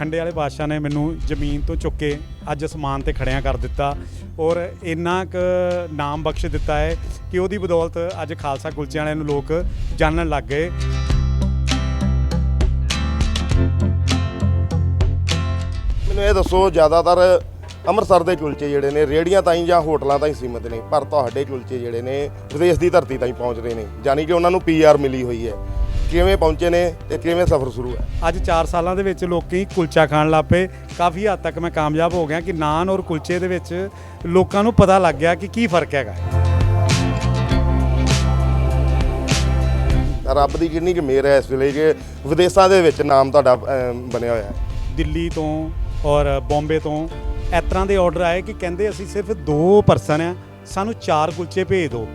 ਖੰਡੇ ਵਾਲੇ ਬਾਦਸ਼ਾਹ ਨੇ ਮੈਨੂੰ ਜ਼ਮੀਨ ਤੋਂ ਚੁੱਕ ਕੇ ਅੱਜ ਅਸਮਾਨ ਤੇ ਖੜਿਆ ਕਰ ਦਿੱਤਾ ਔਰ ਇੰਨਾ ਕੁ ਨਾਮ ਬਖਸ਼ ਦਿੱਤਾ ਹੈ ਕਿ ਉਹਦੀ ਬਦੌਲਤ ਅੱਜ ਖਾਲਸਾ ਕੁਲਚੇ ਵਾਲਿਆਂ ਨੂੰ ਲੋਕ ਜਾਣਨ ਲੱਗ ਗਏ। ਮੈਨੂੰ ਇਹ ਦੱਸੋ, ਜ਼ਿਆਦਾਤਰ ਅੰਮ੍ਰਿਤਸਰ ਦੇ ਕੁਲਚੇ ਜਿਹੜੇ ਨੇ ਰੇੜੀਆਂ ਤਾਈਂ ਜਾਂ ਹੋਟਲਾਂ ਤਾਈਂ ਸੀਮਿਤ ਨੇ, ਪਰ ਤੁਹਾਡੇ ਕੁਲਚੇ ਜਿਹੜੇ ਨੇ, ਵਿਦੇਸ਼ ਦੀ ਧਰਤੀ ਤਾਈਂ ਪਹੁੰਚ ਰਹੇ ਨੇ। ਯਾਨੀ ਕਿ ਉਹਨਾਂ ਨੂੰ ਪੀਆਰ ਮਿਲੀ ਹੋਈ ਹੈ। ਕਿਵੇਂ ਪਹੁੰਚੇ ਨੇ ਤੇ ਕਿਵੇਂ ਸਫ਼ਰ ਸ਼ੁਰੂ ਹੈ? ਅੱਜ 4 ਸਾਲਾਂ ਦੇ ਵਿੱਚ ਲੋਕੀ ਕੁਲਚਾ ਖਾਣ ਲੱਗ ਪਏ। ਕਾਫੀ ਹੱਦ ਤੱਕ ਮੈਂ ਕਾਮਯਾਬ ਹੋ ਗਿਆ ਕਿ ਨਾਨ ਔਰ ਕੁਲਚੇ ਦੇ ਵਿੱਚ ਲੋਕਾਂ ਨੂੰ ਪਤਾ ਲੱਗ ਗਿਆ ਕਿ ਕੀ ਫ਼ਰਕ ਹੈਗਾ। ਰੱਬ ਦੀ ਕਿੰਨੀ ਕਿ ਮਿਹਰ ਹੈ ਇਸ ਵੇਲੇ ਕਿ ਵਿਦੇਸ਼ਾਂ ਦੇ ਵਿੱਚ ਨਾਮ ਤੁਹਾਡਾ ਬਣਿਆ ਹੋਇਆ ਹੈ। ਦਿੱਲੀ ਤੋਂ ਔਰ ਬੰਬੇ ਤੋਂ ਇਸ ਤਰ੍ਹਾਂ ਦੇ ਆਰਡਰ ਆਏ ਕਿ ਕਹਿੰਦੇ ਅਸੀਂ ਸਿਰਫ ਦੋ ਪਰਸਨ ਆ ਸਾਨੂੰ ਚਾਰ ਕੁਲਚੇ ਭੇਜ ਦਿਓ।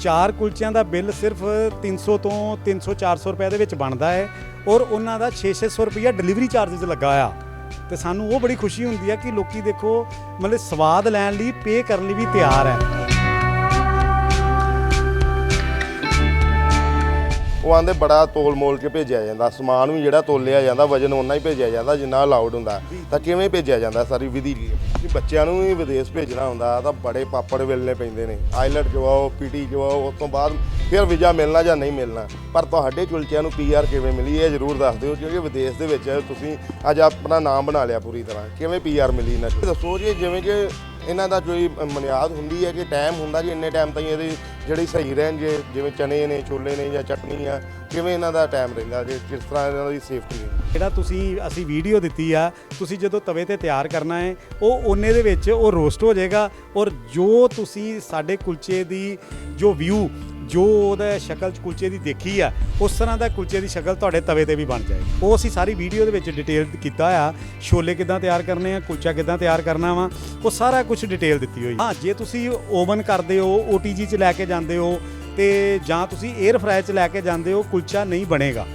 ਚਾਰ ਕੁਲਚਿਆਂ ਦਾ ਬਿੱਲ ਸਿਰਫ 300 ਤੋਂ 300 400 ਰੁਪਏ ਦੇ ਵਿੱਚ ਬਣਦਾ ਹੈ ਔਰ ਉਹਨਾਂ ਦਾ 6-600 ਰੁਪਇਆ ਡਿਲੀਵਰੀ ਚਾਰजेस ਲੱਗਾ ਆ। ਤੇ ਸਾਨੂੰ ਉਹ ਬੜੀ ਖੁਸ਼ੀ ਹੁੰਦੀ ਹੈ ਕਿ ਲੋਕੀ ਦੇਖੋ, ਮਤਲਬ ਸਵਾਦ ਲੈਣ ਲਈ ਪੇ ਕਰਨ ਲਈ ਵੀ ਤਿਆਰ ਹੈ। ਉਹ ਆਂਦੇ ਬੜਾ ਤੋਲ ਮੋਲ ਕੇ ਭੇਜਿਆ ਜਾਂਦਾ। ਸਮਾਨ ਵੀ ਜਿਹੜਾ ਤੋਲਿਆ ਜਾਂਦਾ, ਵਜਨ ਉਹਨਾਂ ਹੀ ਭੇਜਿਆ ਜਾਂਦਾ ਜਿੰਨਾ ਅਲਾਉਡ ਹੁੰਦਾ। ਤਾਂ ਕਿਵੇਂ ਭੇਜਿਆ ਜਾਂਦਾ ਸਾਰੀ ਵਿਧੀ ਕਿ ਬੱਚਿਆਂ ਨੂੰ ਵੀ ਵਿਦੇਸ਼ ਭੇਜਣਾ ਹੁੰਦਾ ਤਾਂ ਬੜੇ ਪਾਪੜ ਵੇਲਣੇ ਪੈਂਦੇ ਨੇ। ਆਈਲਟ ਜਵਾਓ ਪੀਟੀ ਜਵਾਓ, ਉਸ ਤੋਂ ਬਾਅਦ ਫਿਰ ਵੀਜ਼ਾ ਮਿਲਣਾ ਜਾਂ ਨਹੀਂ ਮਿਲਣਾ। ਪਰ ਤੁਹਾਡੇ ਚੁਲਚਿਆਂ ਨੂੰ ਪੀਆਰ ਕਿਵੇਂ ਮਿਲੀ, ਇਹ ਜ਼ਰੂਰ ਦੱਸ ਦਿਓ, ਕਿਉਂਕਿ ਵਿਦੇਸ਼ ਦੇ ਵਿੱਚ ਤੁਸੀਂ ਅੱਜ ਆਪਣਾ ਨਾਮ ਬਣਾ ਲਿਆ ਪੂਰੀ ਤਰ੍ਹਾਂ। ਕਿਵੇਂ ਪੀਆਰ ਮਿਲੀ ਇਹਨਾਂ ਨੂੰ? ਦੱਸੋ ਜੀ, ਜਿਵੇਂ ਕਿ ਇਹਨਾਂ ਦਾ ਕੋਈ ਮਨਿਆਦ ਹੁੰਦੀ ਹੈ ਕਿ ਟਾਈਮ ਹੁੰਦਾ ਜੀ, ਇੰਨੇ ਟਾਈਮ ਤਾਈਂ ਇਹਦੀ ਜਿਹੜੀ ਸਹੀ ਰਹਿਣ ਜੇ ਜਿਵੇਂ ਚਨੇ ਨੇ, ਛੋਲੇ ਨੇ ਜਾਂ ਚਟਨੀ ਆ, ਕਿਵੇਂ ਇਹਨਾਂ ਦਾ ਟਾਈਮ ਰਹਿੰਦਾ ਜੇ ਕਿਸ ਤਰ੍ਹਾਂ ਇਹਨਾਂ ਦੀ ਸੇਫਟੀ ਹੈ? ਜਿਹੜਾ ਤੁਸੀਂ, ਅਸੀਂ ਵੀਡੀਓ ਦਿੱਤੀ ਆ, ਤੁਸੀਂ ਜਦੋਂ ਤਵੇ ਤੇ ਤਿਆਰ ਕਰਨਾ ਹੈ, ਉਹ ਓਨੇ ਦੇ ਵਿੱਚ ਉਹ ਰੋਸਟ ਹੋ ਜਾਏਗਾ ਔਰ ਜੋ ਤੁਸੀਂ ਸਾਡੇ ਕੁਲਚੇ ਦੀ ਜੋ ਵਿਊ ਜੋ ਉਹਦਾ ਸ਼ਕਲ ਚ ਕੁਲਚੇ ਦੀ ਦੇਖੀ ਆ, ਉਸ ਤਰ੍ਹਾਂ ਦਾ ਕੁਲਚੇ ਦੀ ਸ਼ਕਲ ਤੁਹਾਡੇ ਤਵੇ ਤੇ ਵੀ ਬਣ ਜਾਏਗੀ। ਉਹ ਅਸੀਂ ਸਾਰੀ ਵੀਡੀਓ ਦੇ ਵਿੱਚ ਡਿਟੇਲ ਕੀਤਾ ਆ, ਛੋਲੇ ਕਿਦਾਂ ਤਿਆਰ ਕਰਨੇ ਆ, ਕੁਲਚਾ ਕਿਦਾਂ ਤਿਆਰ ਕਰਨਾ ਵਾ, ਉਹ ਸਾਰਾ ਕੁਝ ਡਿਟੇਲ ਦਿੱਤੀ ਹੋਈ ਹਾਂ, ਜੇ ਤੁਸੀਂ ਓਵਨ ਕਰਦੇ ਹੋ OTG ਚ ਲੈ ਕੇ ਜਾਂਦੇ ਹੋ, ਤੇ ਜਾਂ ਤੁਸੀਂ 에ਅਰ ਫਰਾਈ ਚ ਲੈ ਕੇ ਜਾਂਦੇ ਹੋ, ਕੁਲਚਾ ਨਹੀਂ ਬਣੇਗਾ।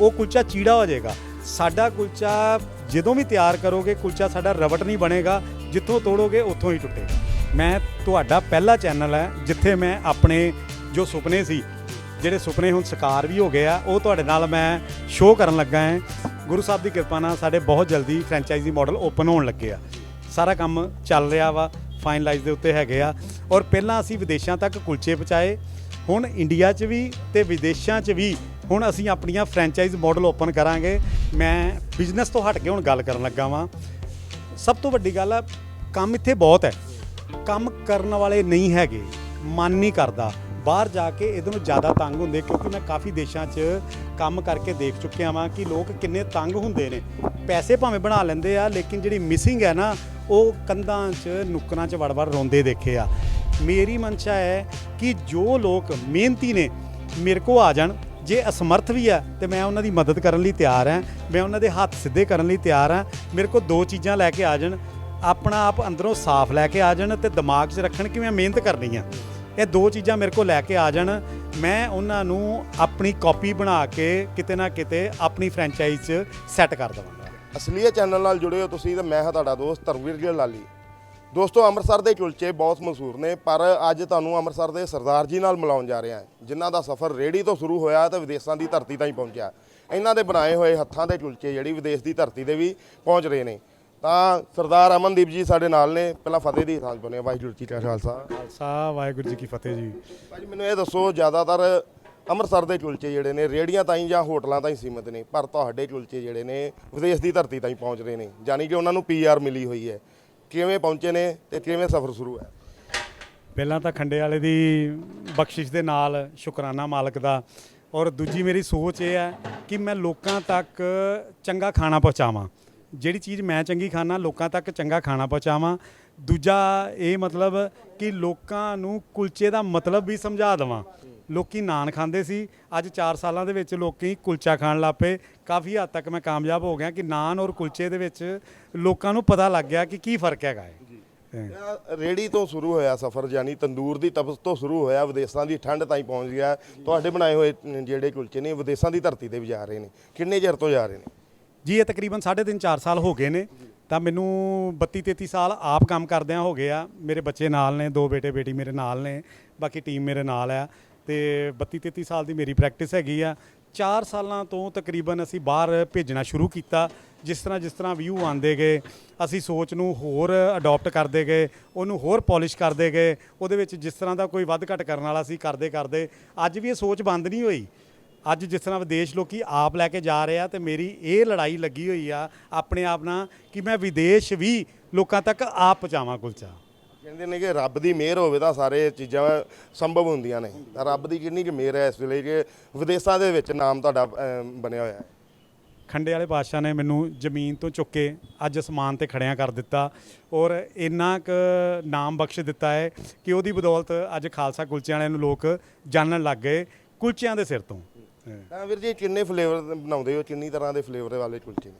ਉਹ ਕੁਲਚਾ ਚੀੜਾ ਹੋ ਜਾਏਗਾ। ਸਾਡਾ ਕੁਲਚਾ ਜਦੋਂ ਵੀ ਤਿਆਰ ਕਰੋਗੇ, ਕੁਲਚਾ ਸਾਡਾ ਰਬਟ ਨਹੀਂ ਬਣੇਗਾ। ਜਿੱਥੋਂ ਤੋੜੋਗੇ, ਉੱਥੋਂ ਹੀ ਟੁੱਟੇਗਾ। ਮੈਂ ਤੁਹਾਡਾ ਪਹਿਲਾ ਚੈਨਲ ਹੈ ਜਿੱਥੇ ਮੈਂ ਆਪਣੇ ਜੋ ਸੁਪਨੇ ਸੀ, ਜਿਹੜੇ ਸੁਪਨੇ ਹੁਣ ਸਾਕਾਰ ਵੀ ਹੋ ਗਏ ਆ, ਉਹ ਤੁਹਾਡੇ ਨਾਲ ਮੈਂ ਸ਼ੋਅ ਕਰਨ ਲੱਗਾ ਹਾਂ। ਗੁਰੂ ਸਾਹਿਬ ਦੀ ਕਿਰਪਾ ਨਾਲ ਸਾਡੇ ਬਹੁਤ ਜਲਦੀ ਫਰੈਂਚਾਈਜ਼ੀ ਮਾਡਲ ਓਪਨ ਹੋਣ ਲੱਗੇ ਆ। ਸਾਰਾ ਕੰਮ ਚੱਲ ਰਿਹਾ ਵਾ ਫਾਈਨਲਾਈਜ਼ ਦੇ ਉੱਤੇ ਹੈਗੇ ਆ। ਔਰ ਪਹਿਲਾਂ ਅਸੀਂ ਵਿਦੇਸ਼ਾਂ ਤੱਕ ਕੁਲਚੇ ਪਹੁੰਚਾਏ, ਹੁਣ ਇੰਡੀਆ 'ਚ ਵੀ ਤੇ ਵਿਦੇਸ਼ਾਂ 'ਚ ਵੀ ਹੁਣ ਅਸੀਂ ਆਪਣੀਆਂ ਫਰੈਂਚਾਈਜ਼ ਮਾਡਲ ਓਪਨ ਕਰਾਂਗੇ। ਮੈਂ ਬਿਜ਼ਨਸ ਤੋਂ ਹਟ ਕੇ ਹੁਣ ਗੱਲ ਕਰਨ ਲੱਗਾ ਵਾਂ। ਸਭ ਤੋਂ ਵੱਡੀ ਗੱਲ ਆ, ਕੰਮ ਇੱਥੇ ਬਹੁਤ ਹੈ। ਕੰਮ ਕਰਨ ਵਾਲੇ ਨਹੀਂ ਹੈਗੇ, ਮਨ ਨਹੀਂ ਕਰਦਾ। ਬਾਹਰ ਜਾ ਕੇ ਇਹਦੇ ਨੂੰ ਜ਼ਿਆਦਾ ਤੰਗ ਹੁੰਦੇ, ਕਿਉਂਕਿ ਮੈਂ ਕਾਫੀ ਦੇਸ਼ਾਂ 'ਚ ਕੰਮ ਕਰਕੇ ਦੇਖ ਚੁੱਕਿਆ ਵਾਂ ਕਿ ਲੋਕ ਕਿੰਨੇ ਤੰਗ ਹੁੰਦੇ ਨੇ। ਪੈਸੇ ਭਾਵੇਂ ਬਣਾ ਲੈਂਦੇ ਆ, ਲੇਕਿਨ ਜਿਹੜੀ ਮਿਸਿੰਗ ਹੈ ਨਾ, ਉਹ ਕੰਧਾਂ 'ਚ, ਨੁੱਕਰਾਂ 'ਚ ਵੜ-ਵੜ ਰੋਂਦੇ ਦੇਖੇ ਆ। ਮੇਰੀ ਮਨਸ਼ਾ ਹੈ ਕਿ ਜੋ ਲੋਕ ਮਿਹਨਤੀ ਨੇ, ਮੇਰੇ ਕੋ ਆ ਜਾਣ। ਜੇ ਅਸਮਰਥ ਵੀ ਆ ਤੇ ਮੈਂ ਉਹਨਾਂ ਦੀ ਮਦਦ ਕਰਨ ਲਈ ਤਿਆਰ ਹਾਂ। ਮੈਂ ਉਹਨਾਂ ਦੇ ਹੱਥ ਸਿੱਧੇ ਕਰਨ ਲਈ ਤਿਆਰ ਹਾਂ। ਮੇਰੇ ਕੋਲ ਦੋ ਚੀਜ਼ਾਂ ਲੈ ਕੇ ਆ ਜਾਣ। ਆਪਣਾ ਆਪ ਅੰਦਰੋਂ ਸਾਫ਼ ਲੈ ਕੇ ਆ ਜਾਣ ਤੇ ਦਿਮਾਗ 'ਚ ਰੱਖਣ ਕਿ ਮੈਂ ਮਿਹਨਤ ਕਰਨੀ ਆ। ਇਹ ਦੋ ਚੀਜ਼ਾਂ ਮੇਰੇ ਕੋਲ ਲੈ ਕੇ ਆ ਜਾਣ। ਮੈਂ ਉਹਨਾਂ ਨੂੰ ਆਪਣੀ ਕਾਪੀ ਬਣਾ ਕੇ ਕਿਤੇ ਨਾ ਕਿਤੇ ਆਪਣੀ ਫਰੈਂਚਾਈਜ਼ 'ਚ ਸੈੱਟ ਕਰ ਦਵਾਂਗਾ। ਅਸਲੀਅਤ ਚੈਨਲ ਨਾਲ ਜੁੜੇ ਹੋ ਤੁਸੀਂ ਤੇ ਮੈਂ ਹਾਂ ਤੁਹਾਡਾ ਦੋਸਤ ਧਰਮਵੀਰ ਗਿੱਲ ਲਾਲੀ। ਦੋਸਤੋ, ਅੰਮ੍ਰਿਤਸਰ ਦੇ ਕੁਲਚੇ ਬਹੁਤ ਮਸ਼ਹੂਰ ਨੇ, ਪਰ ਅੱਜ ਤੁਹਾਨੂੰ ਅੰਮ੍ਰਿਤਸਰ ਦੇ ਸਰਦਾਰ ਜੀ ਨਾਲ ਮਿਲਾਉਣ ਜਾ ਰਿਹਾ ਹਾਂ, ਜਿਨ੍ਹਾਂ ਦਾ ਸਫ਼ਰ ਰੇੜੀ ਤੋਂ ਸ਼ੁਰੂ ਹੋਇਆ ਤੇ ਵਿਦੇਸ਼ਾਂ ਦੀ ਧਰਤੀ ਤਾਈਂ ਪਹੁੰਚਿਆ। ਇਹਨਾਂ ਦੇ ਬਣਾਏ ਹੋਏ ਹੱਥਾਂ ਦੇ ਕੁਲਚੇ ਜਿਹੜੀ ਵਿਦੇਸ਼ ਦੀ ਧਰਤੀ ਤੇ ਵੀ ਪਹੁੰਚ ਰਹੇ ਨੇ। ਤਾਂ ਸਰਦਾਰ ਅਮਨਦੀਪ ਜੀ ਸਾਡੇ ਨਾਲ ਨੇ। ਪਹਿਲਾਂ ਫਤਿਹ ਦੀ ਸਾਂਝ ਬਣੇ ਵਾਹਿਗੁਰੂ ਜੀ ਕਾ ਖਾਲਸਾ। ਖਾਲਸਾ ਵਾਹਿਗੁਰੂ ਜੀ ਕੀ ਫਤਿਹ ਜੀ। ਭਾਜੀ ਮੈਨੂੰ ਇਹ ਦੱਸੋ ਜ਼ਿਆਦਾਤਰ ਅੰਮ੍ਰਿਤਸਰ ਦੇ ਕੁਲਚੇ ਜਿਹੜੇ ਨੇ ਰੇੜੀਆਂ ਤਾਈਂ ਜਾਂ ਹੋਟਲਾਂ ਤਾਈਂ ਸੀਮਿਤ ਨੇ ਪਰ ਤੁਹਾਡੇ ਕੁਲਚੇ ਜਿਹੜੇ ਨੇ ਵਿਦੇਸ਼ ਦੀ ਧਰਤੀ ਤਾਈਂ ਪਹੁੰਚ ਰਹੇ ਨੇ। ਯਾਨੀ ਕਿ ਉਹਨਾਂ ਨੂੰ ਪੀਆਰ ਮਿਲੀ ਹੋਈ ਹੈ। ਕਿਵੇਂ ਪਹੁੰਚੇ ਨੇ ਤੇ ਕਿਵੇਂ ਸਫ਼ਰ ਸ਼ੁਰੂ ਹੈ? ਪਹਿਲਾਂ ਤਾਂ ਖੰਡੇ ਵਾਲੇ ਦੀ ਬਖਸ਼ਿਸ਼ ਦੇ ਨਾਲ ਸ਼ੁਕਰਾਨਾ ਮਾਲਕ ਦਾ। ਔਰ ਦੂਜੀ ਮੇਰੀ ਸੋਚ ਇਹ ਹੈ ਕਿ ਮੈਂ ਲੋਕਾਂ ਤੱਕ ਚੰਗਾ ਖਾਣਾ ਪਹੁੰਚਾਵਾਂ। ਜਿਹੜੀ ਚੀਜ਼ ਮੈਂ ਚੰਗੀ ਖਾਣਾ ਲੋਕਾਂ ਤੱਕ ਚੰਗਾ ਖਾਣਾ ਪਹੁੰਚਾਵਾਂ। ਦੂਜਾ ਇਹ ਮਤਲਬ ਕਿ ਲੋਕਾਂ ਨੂੰ ਕੁਲਚੇ ਦਾ ਮਤਲਬ ਵੀ ਸਮਝਾ ਦੇਵਾਂ। ਲੋਕੀ ਨਾਨ ਖਾਂਦੇ ਸੀ। ਅੱਜ 4 ਸਾਲਾਂ ਦੇ ਵਿੱਚ ਲੋਕੀ ਕੁਲਚਾ ਖਾਣ ਲੱਗ ਪਏ। ਕਾਫੀ ਹੱਦ ਤੱਕ ਮੈਂ ਕਾਮਯਾਬ ਹੋ ਗਿਆ ਕਿ ਨਾਨ ਔਰ ਕੁਲਚੇ ਦੇ ਵਿੱਚ ਲੋਕਾਂ ਨੂੰ ਪਤਾ ਲੱਗ ਗਿਆ ਕਿ ਕੀ ਫ਼ਰਕ ਹੈਗਾ ਹੈ। ਰੇੜੀ ਤੋਂ ਸ਼ੁਰੂ ਹੋਇਆ ਸਫ਼ਰ ਯਾਨੀ ਤੰਦੂਰ ਦੀ ਤਪਸ ਤੋਂ ਸ਼ੁਰੂ ਹੋਇਆ। ਵਿਦੇਸ਼ਾਂ ਦੀ ਠੰਡ ਤਾਈਂ ਪਹੁੰਚ ਗਿਆ। ਤੁਹਾਡੇ ਬਣਾਏ ਹੋਏ ਜਿਹੜੇ ਕੁਲਚੇ ਨੇ ਵਿਦੇਸ਼ਾਂ ਦੀ ਧਰਤੀ ਤੇ ਵੀ ਜਾ ਰਹੇ ਨੇ। ਕਿੰਨੇ ਚਿਰ ਤੋਂ ਜਾ ਰਹੇ ਨੇ? ਜੀ, ਇਹ ਤਕਰੀਬਨ 3.5 4 ਸਾਲ ਹੋ ਗਏ ਨੇ। ਤਾਂ ਮੈਨੂੰ 32 33 ਸਾਲ ਆਪ ਕੰਮ ਕਰਦਿਆਂ ਹੋ ਗਏ ਆ ਮੇਰੇ ਬੱਚੇ ਨਾਲ ਨੇ, ਦੋ ਬੇਟੇ, ਬੇਟੀ ਮੇਰੇ ਨਾਲ ਨੇ, ਬਾਕੀ ਟੀਮ ਮੇਰੇ ਨਾਲ ਆ। ਤੇ 32 33 ਸਾਲ ਦੀ ਮੇਰੀ ਪ੍ਰੈਕਟਿਸ ਹੈਗੀ ਆ। 4 ਸਾਲਾਂ ਤੋਂ ਤਕਰੀਬਨ ਅਸੀਂ ਬਾਹਰ ਭੇਜਣਾ ਸ਼ੁਰੂ ਕੀਤਾ। ਜਿਸ ਤਰ੍ਹਾਂ ਜਿਸ ਤਰ੍ਹਾਂ ਵਿਊ ਆਉਂਦੇ ਗਏ, ਅਸੀਂ ਸੋਚ ਨੂੰ ਹੋਰ ਅਡਾਪਟ ਕਰਦੇ ਗਏ, ਉਹਨੂੰ ਹੋਰ ਪਾਲਿਸ਼ ਕਰਦੇ ਗਏ। ਉਹਦੇ ਵਿੱਚ ਜਿਸ ਤਰ੍ਹਾਂ ਦਾ ਕੋਈ ਵੱਧ ਘਟ ਕਰਨ ਵਾਲਾ ਸੀ ਕਰਦੇ ਕਰਦੇ ਅੱਜ ਵੀ ਇਹ ਸੋਚ ਬੰਦ ਨਹੀਂ ਹੋਈ। ਅੱਜ ਜਿਸ ਤਰ੍ਹਾਂ ਵਿਦੇਸ਼ ਲੋਕੀ ਆਪ ਲੈ ਕੇ ਜਾ ਰਹੇ ਆ ਤੇ ਮੇਰੀ ਇਹ ਲੜਾਈ ਲੱਗੀ ਹੋਈ ਆ ਆਪਣੇ ਆਪ ਨਾਲ ਕਿ ਮੈਂ ਵਿਦੇਸ਼ ਵੀ ਲੋਕਾਂ ਤੱਕ ਆਪ ਪਹੁੰਚਾਵਾਂ ਕੁਲਚਾ। ਕਹਿੰਦੇ ਨੇ ਕਿ ਰੱਬ ਦੀ ਮਿਹਰ ਹੋਵੇ ਤਾਂ ਸਾਰੇ ਚੀਜ਼ਾਂ ਸੰਭਵ ਹੁੰਦੀਆਂ ਨੇ। ਤਾਂ ਰੱਬ ਦੀ ਕਿੰਨੀ ਕਿ ਮਿਹਰ ਹੈ ਇਸ ਵੇਲੇ ਕਿ ਵਿਦੇਸ਼ਾਂ ਦੇ ਵਿੱਚ ਨਾਮ ਤੁਹਾਡਾ ਬਣਿਆ ਹੋਇਆ ਹੈ। ਖੰਡੇ ਵਾਲੇ ਪਾਤਸ਼ਾਹ ਨੇ ਮੈਨੂੰ ਜ਼ਮੀਨ ਤੋਂ ਚੁੱਕ ਕੇ ਅੱਜ ਅਸਮਾਨ ਤੇ ਖੜਿਆਂ ਕਰ ਦਿੱਤਾ ਔਰ ਇੰਨਾ ਕੁ ਨਾਮ ਬਖਸ਼ ਦਿੱਤਾ ਹੈ ਕਿ ਉਹਦੀ ਬਦੌਲਤ ਅੱਜ ਖਾਲਸਾ ਕੁਲਚਿਆਂ ਵਾਲਿਆਂ ਨੂੰ ਲੋਕ ਜਾਣਨ ਲੱਗ ਗਏ ਕੁਲਚਿਆਂ ਦੇ ਸਿਰ ਤੋਂ। ਤਾਂ ਵੀਰ ਜੀ, ਕਿੰਨੇ ਫਲੇਵਰ ਬਣਾਉਂਦੇ ਹੋ? ਕਿੰਨੀ ਤਰ੍ਹਾਂ ਦੇ ਫਲੇਵਰ ਵਾਲੇ ਕੁਲਚੇ ਨੇ?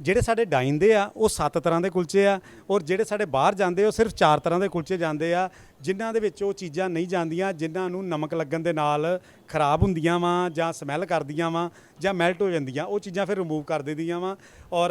ਜਿਹੜੇ ਸਾਡੇ ਡਾਈਨ ਦੇ ਆ, ਉਹ 7 ਤਰ੍ਹਾਂ ਦੇ ਕੁਲਚੇ ਆ ਔਰ ਜਿਹੜੇ ਸਾਡੇ ਬਾਹਰ ਜਾਂਦੇ ਉਹ ਸਿਰਫ 4 ਤਰ੍ਹਾਂ ਦੇ ਕੁਲਚੇ ਜਾਂਦੇ ਆ, ਜਿਨ੍ਹਾਂ ਦੇ ਵਿੱਚ ਉਹ ਚੀਜ਼ਾਂ ਨਹੀਂ ਜਾਂਦੀਆਂ, ਜਿਨ੍ਹਾਂ ਨੂੰ ਨਮਕ ਲੱਗਣ ਦੇ ਨਾਲ ਖਰਾਬ ਹੁੰਦੀਆਂ ਵਾ ਜਾਂ ਸਮੈਲ ਕਰਦੀਆਂ ਵਾ ਜਾਂ ਮੈਲਟ ਹੋ ਜਾਂਦੀਆਂ, ਉਹ ਚੀਜ਼ਾਂ ਫਿਰ ਰਿਮੂਵ ਕਰ ਦਿੰਦੀਆਂ ਵਾ ਔਰ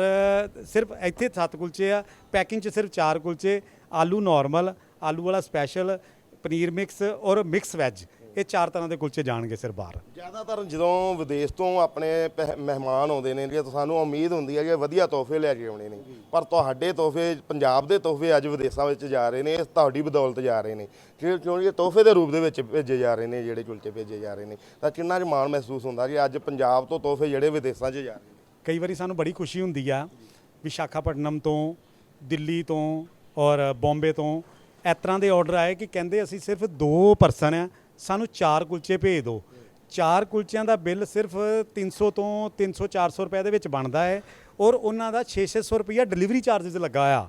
ਸਿਰਫ ਇੱਥੇ 7 ਕੁਲਚੇ ਆ ਪੈਕਿੰਗ 'ਚ ਸਿਰਫ 4 ਕੁਲਚੇ, ਆਲੂ ਨਾਰਮਲ ਆਲੂ ਵਾਲਾ ਸਪੈਸ਼ਲ ਪਨੀਰ ਮਿਕਸ ਔਰ ਮਿਕਸ ਵੈਜ ਇਹ ਚਾਰ ਤਰ੍ਹਾਂ ਦੇ ਕੁਲਚੇ ਜਾਣਗੇ ਸਿਰ ਬਾਹਰ। ਜ਼ਿਆਦਾਤਰ ਜਦੋਂ ਵਿਦੇਸ਼ ਤੋਂ ਆਪਣੇ ਪਹਿ- ਮਹਿਮਾਨ ਆਉਂਦੇ ਨੇ ਜੇ ਸਾਨੂੰ ਉਮੀਦ ਹੁੰਦੀ ਹੈ ਕਿ ਵਧੀਆ ਤੋਹਫੇ ਲੈ ਕੇ ਆਉਣੇ ਨੇ। ਪਰ ਤੁਹਾਡੇ ਤੋਹਫੇ ਪੰਜਾਬ ਦੇ ਤੋਹਫੇ ਅੱਜ ਵਿਦੇਸ਼ਾਂ ਵਿੱਚ ਜਾ ਰਹੇ ਨੇ ਇਹ ਤੁਹਾਡੀ ਬਦੌਲਤ ਜਾ ਰਹੇ ਨੇ। ਕਿ- ਕਿਉਂਕਿ ਤੋਹਫੇ ਦੇ ਰੂਪ ਦੇ ਵਿੱਚ ਭੇਜੇ ਜਾ ਰਹੇ ਨੇ ਜਿਹੜੇ ਕੁਲਚੇ ਭੇਜੇ ਜਾ ਰਹੇ ਨੇ। ਤਾਂ ਕਿੰਨਾ ਕੁ ਮਾਣ ਮਹਿਸੂਸ ਹੁੰਦਾ ਕਿ ਅੱਜ ਪੰਜਾਬ ਤੋਂ ਤੋਹਫੇ ਜਿਹੜੇ ਵਿਦੇਸ਼ਾਂ 'ਚ ਜਾ ਰਹੇ ਨੇ। ਕਈ ਵਾਰੀ ਸਾਨੂੰ ਬੜੀ ਖੁਸ਼ੀ ਹੁੰਦੀ ਆ ਵਿਸ਼ਾਖਾਪਟਨਮ ਤੋਂ ਦਿੱਲੀ ਤੋਂ ਔਰ ਬੰਬੇ ਤੋਂ। ਇਸ ਤਰ੍ਹਾਂ ਦੇ ਆਰਡਰ ਆਏ ਕਿ ਕਹਿੰਦੇ ਅਸੀਂ ਸਿਰਫ ਦੋ ਪਰਸਨ ਆ ਸਾਨੂੰ ਚਾਰ ਕੁਲਚੇ ਭੇਜ ਦਿਓ। ਚਾਰ ਕੁਲਚਿਆਂ ਦਾ ਬਿੱਲ ਸਿਰਫ 300 ਤੋਂ 300 400 ਰੁਪਏ ਦੇ ਵਿੱਚ ਬਣਦਾ ਹੈ ਔਰ ਉਹਨਾਂ ਦਾ 6-600 ਰੁਪਈਆ ਡਿਲੀਵਰੀ ਚਾਰजेस ਲੱਗਾ ਆ।